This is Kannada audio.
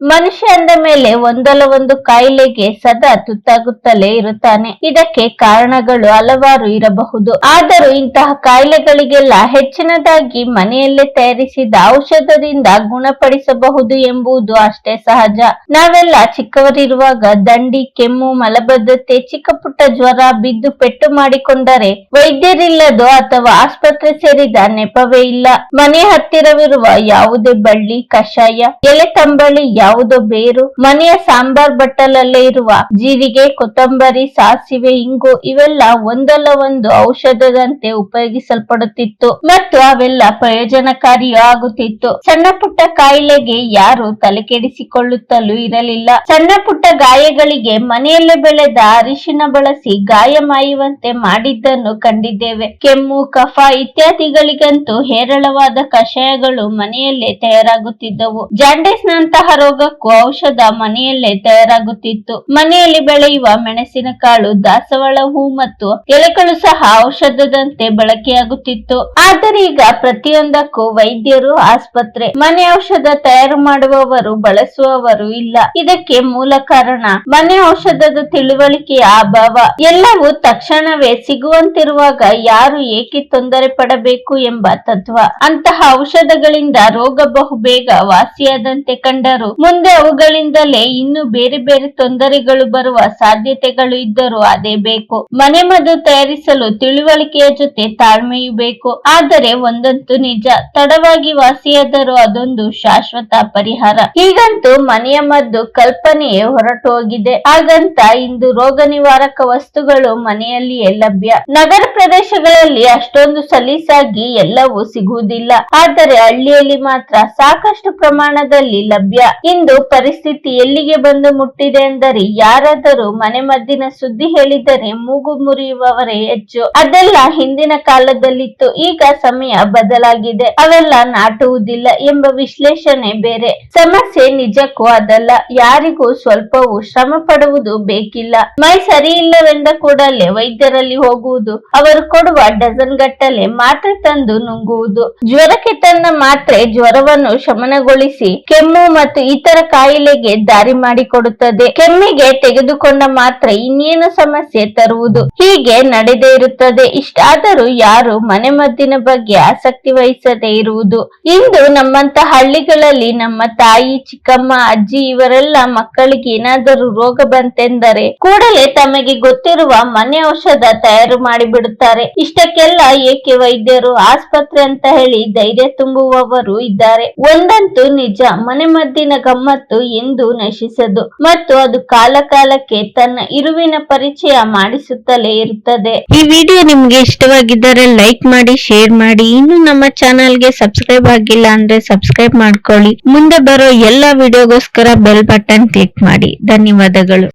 ಮನುಷ್ಯ ಅಂದ ಮೇಲೆ ಒಂದಲ್ಲ ಒಂದು ಕಾಯಿಲೆಗೆ ಸದಾ ತುತ್ತಾಗುತ್ತಲೇ ಇರುತ್ತಾನೆ. ಇದಕ್ಕೆ ಕಾರಣಗಳು ಹಲವಾರು ಇರಬಹುದು. ಆದರೂ ಇಂತಹ ಕಾಯಿಲೆಗಳಿಗೆಲ್ಲ ಹೆಚ್ಚಿನದಾಗಿ ಮನೆಯಲ್ಲೇ ತಯಾರಿಸಿದ ಔಷಧದಿಂದ ಗುಣಪಡಿಸಬಹುದು ಎಂಬುದು ಅಷ್ಟೇ ಸಹಜ. ನಾವೆಲ್ಲ ಚಿಕ್ಕವರಿರುವಾಗ ದಂಡಿ, ಕೆಮ್ಮು, ಮಲಬದ್ಧತೆ ಚಿಕ್ಕ ಪುಟ್ಟ ಜ್ವರ, ಬಿದ್ದು ಪೆಟ್ಟು ಮಾಡಿಕೊಂಡರೆ ವೈದ್ಯರಿಲ್ಲದೋ ಅಥವಾ ಆಸ್ಪತ್ರೆ ಸೇರಿದ ನೆಪವೇ ಇಲ್ಲ. ಮನೆ ಹತ್ತಿರವಿರುವ ಯಾವುದೇ ಬಳ್ಳಿ, ಕಷಾಯ, ಎಲೆ ತಂಬಳಿ ಯಾವುದೋ ಬೇರು? ಮನೆಯ ಸಾಂಬಾರ್ ಬಟ್ಟಲಲ್ಲೇ ಇರುವ ಜೀರಿಗೆ, ಕೊತ್ತಂಬರಿ, ಸಾಸಿವೆ, ಇಂಗು ಇವೆಲ್ಲ ಒಂದಲ್ಲ ಒಂದು ಔಷಧದಂತೆ ಉಪಯೋಗಿಸಲ್ಪಡುತ್ತಿತ್ತು. ಮತ್ತು ಅವೆಲ್ಲ ಪ್ರಯೋಜನಕಾರಿಯೂ ಆಗುತ್ತಿತ್ತು ಸಣ್ಣ ಪುಟ್ಟ ಕಾಯಿಲೆಗೆ ಯಾರು ತಲೆ ಕೆಡಿಸಿಕೊಳ್ಳುತ್ತಲೂ ಇರಲಿಲ್ಲ. ಸಣ್ಣ ಪುಟ್ಟ ಗಾಯಗಳಿಗೆ ಮನೆಯಲ್ಲೇ ಬೆಳೆದ ಅರಿಶಿನ ಬಳಸಿ ಗಾಯ ಮಾಯುವಂತೆ ಮಾಡಿದ್ದನ್ನು ಕಂಡಿದ್ದೇವೆ. ಕೆಮ್ಮು, ಕಫ ಇತ್ಯಾದಿಗಳಿಗಂತೂ ಹೇರಳವಾದ ಕಷಾಯಗಳು ಮನೆಯಲ್ಲೇ ತಯಾರಾಗುತ್ತಿದ್ದವು. ಜಾಂಡೀಸ್ ನಂತಹ ರೋಗಕ್ಕೂ ಔಷಧ ಮನೆಯಲ್ಲೇ ತಯಾರಾಗುತ್ತಿತ್ತು. ಮನೆಯಲ್ಲಿ ಬೆಳೆಯುವ ಮೆಣಸಿನ ಕಾಳು ದಾಸವಾಳ ಹೂ ಮತ್ತು ಎಲೆಗಳು ಸಹ ಔಷಧದಂತೆ ಬಳಕೆಯಾಗುತ್ತಿತ್ತು. ಆದರೆ ಈಗ ಪ್ರತಿಯೊಂದಕ್ಕೂ ವೈದ್ಯರು ಆಸ್ಪತ್ರೆ, ಮನೆ ಔಷಧ ತಯಾರು ಮಾಡುವವರು ಬಳಸುವವರು ಇಲ್ಲ. ಇದಕ್ಕೆ ಮೂಲ ಕಾರಣ ಮನೆ ಔಷಧದ ತಿಳುವಳಿಕೆಯ ಅಭಾವ. ಎಲ್ಲವೂ ತಕ್ಷಣವೇ ಸಿಗುವಂತಿರುವಾಗ ಯಾರು ಏಕೆ ತೊಂದರೆ ಪಡಬೇಕು ಎಂಬ ತತ್ವ. ಅಂತಹ ಔಷಧಗಳಿಂದ ರೋಗ ಬಹುಬೇಗ ವಾಸಿಯಾದಂತೆ ಕಂಡರು ಮುಂದೆ ಅವುಗಳಿಂದಲೇ ಇನ್ನು ಬೇರೆ ಬೇರೆ ತೊಂದರೆಗಳು ಬರುವ ಸಾಧ್ಯತೆಗಳು ಇದ್ದರೂ ಅದೇ ಬೇಕು. ಮನೆ ಮದ್ದು ತಯಾರಿಸಲು ತಿಳುವಳಿಕೆಯ ಜೊತೆ ತಾಳ್ಮೆಯೂ ಬೇಕು. ಆದರೆ ಒಂದಂತೂ ನಿಜ, ತಡವಾಗಿ ವಾಸಿಯಾದರೂ ಅದೊಂದು ಶಾಶ್ವತ ಪರಿಹಾರ. ಈಗಂತೂ ಮನೆಯ ಮದ್ದು ಕಲ್ಪನೆಯೇ ಹೊರಟು ಹೋಗಿದೆ ಹಾಗಂತ ಇಂದು ರೋಗ ನಿವಾರಕ ವಸ್ತುಗಳು ಮನೆಯಲ್ಲಿಯೇ ಲಭ್ಯ. ನಗರ ಪ್ರದೇಶಗಳಲ್ಲಿ ಅಷ್ಟೊಂದು ಸಲೀಸಾಗಿ ಎಲ್ಲವೂ ಸಿಗುವುದಿಲ್ಲ. ಆದರೆ ಹಳ್ಳಿಯಲ್ಲಿ ಮಾತ್ರ ಸಾಕಷ್ಟು ಪ್ರಮಾಣದಲ್ಲಿ ಲಭ್ಯ. ಇಂದು ಪರಿಸ್ಥಿತಿ ಎಲ್ಲಿಗೆ ಬಂದು ಮುಟ್ಟಿದೆ ಎಂದರೆ ಯಾರಾದರೂ ಮನೆ ಮದ್ದಿನ ಸುದ್ದಿ ಹೇಳಿದರೆ ಮೂಗು ಮುರಿಯುವವರೇ ಹೆಚ್ಚು. ಅದೆಲ್ಲ ಹಿಂದಿನ ಕಾಲದಲ್ಲಿತ್ತು, ಈಗ ಸಮಯ ಬದಲಾಗಿದೆ. ಅವೆಲ್ಲ ನಾಟುವುದಿಲ್ಲ ಎಂಬ ವಿಶ್ಲೇಷಣೆ ಬೇರೆ. ಸಮಸ್ಯೆ ನಿಜಕ್ಕೂ ಅದಲ್ಲ, ಯಾರಿಗೂ ಸ್ವಲ್ಪವೂ ಶ್ರಮ ಪಡುವುದು ಬೇಕಿಲ್ಲ. ಮೈ ಸರಿ ಇಲ್ಲವೆಂದ ಕೂಡಲೇ ವೈದ್ಯರಲ್ಲಿ ಹೋಗುವುದು, ಅವರು ಕೊಡುವ ಡಜನ್ ಗಟ್ಟಲೆ ಮಾತ್ರೆ ತಂದು ನುಂಗುವುದು. ಜ್ವರಕ್ಕೆ ತನ್ನ ಮಾತ್ರೆ ಜ್ವರವನ್ನು ಶಮನಗೊಳಿಸಿ ಕೆಮ್ಮು ಮತ್ತು ಇತರ ಕಾಯಿಲೆಗೆ ದಾರಿ ಮಾಡಿಕೊಡುತ್ತದೆ. ಕೆಮ್ಮಿಗೆ ತೆಗೆದುಕೊಂಡ ಮಾತ್ರ ಇನ್ನೇನು ಸಮಸ್ಯೆ ತರುವುದು. ಹೀಗೆ ನಡೆದೇ ಇರುತ್ತದೆ. ಇಷ್ಟಾದರೂ ಯಾರು ಮನೆ ಮದ್ದಿನ ಬಗ್ಗೆ ಆಸಕ್ತಿ ವಹಿಸದೇ ಇರುವುದು. ಇಂದು ನಮ್ಮಂತ ಹಳ್ಳಿಗಳಲ್ಲಿ ನಮ್ಮ ತಾಯಿ, ಚಿಕ್ಕಮ್ಮ, ಅಜ್ಜಿ ಇವರೆಲ್ಲ ಮಕ್ಕಳಿಗೆ ಏನಾದರೂ ರೋಗ ಬಂತೆಂದರೆ ಕೂಡಲೇ ತಮಗೆ ಗೊತ್ತಿರುವ ಮನೆ ಔಷಧ ತಯಾರು ಮಾಡಿಬಿಡುತ್ತಾರೆ. ಇಷ್ಟಕ್ಕೆಲ್ಲ ಏಕೆ ವೈದ್ಯರು ಆಸ್ಪತ್ರೆ ಅಂತ ಹೇಳಿ ಧೈರ್ಯ ತುಂಬುವವರು ಇದ್ದಾರೆ. ಒಂದಂತೂ ನಿಜ, ಮನೆ ಮದ್ದಿನ ಗಮ್ಮತ್ತು ಎಂದು ನಶಿಸದು. ಮತ್ತು ಅದು ಕಾಲ ಕಾಲಕ್ಕೆ ತನ್ನ ಇರುವಿನ ಪರಿಚಯ ಮಾಡಿಸುತ್ತಲೇ ಇರುತ್ತದೆ. ಈ ವಿಡಿಯೋ ನಿಮ್ಗೆ ಇಷ್ಟವಾಗಿದ್ದರೆ ಲೈಕ್ ಮಾಡಿ, ಶೇರ್ ಮಾಡಿ. ಇನ್ನು ನಮ್ಮ ಚಾನಲ್ಗೆ ಸಬ್ಸ್ಕ್ರೈಬ್ ಆಗಿಲ್ಲ ಅಂದ್ರೆ ಸಬ್ಸ್ಕ್ರೈಬ್ ಮಾಡ್ಕೊಳ್ಳಿ. ಮುಂದೆ ಬರೋ ಎಲ್ಲ ವಿಡಿಯೋಗೋಸ್ಕರ ಬೆಲ್ ಬಟನ್ ಕ್ಲಿಕ್ ಮಾಡಿ. ಧನ್ಯವಾದಗಳು.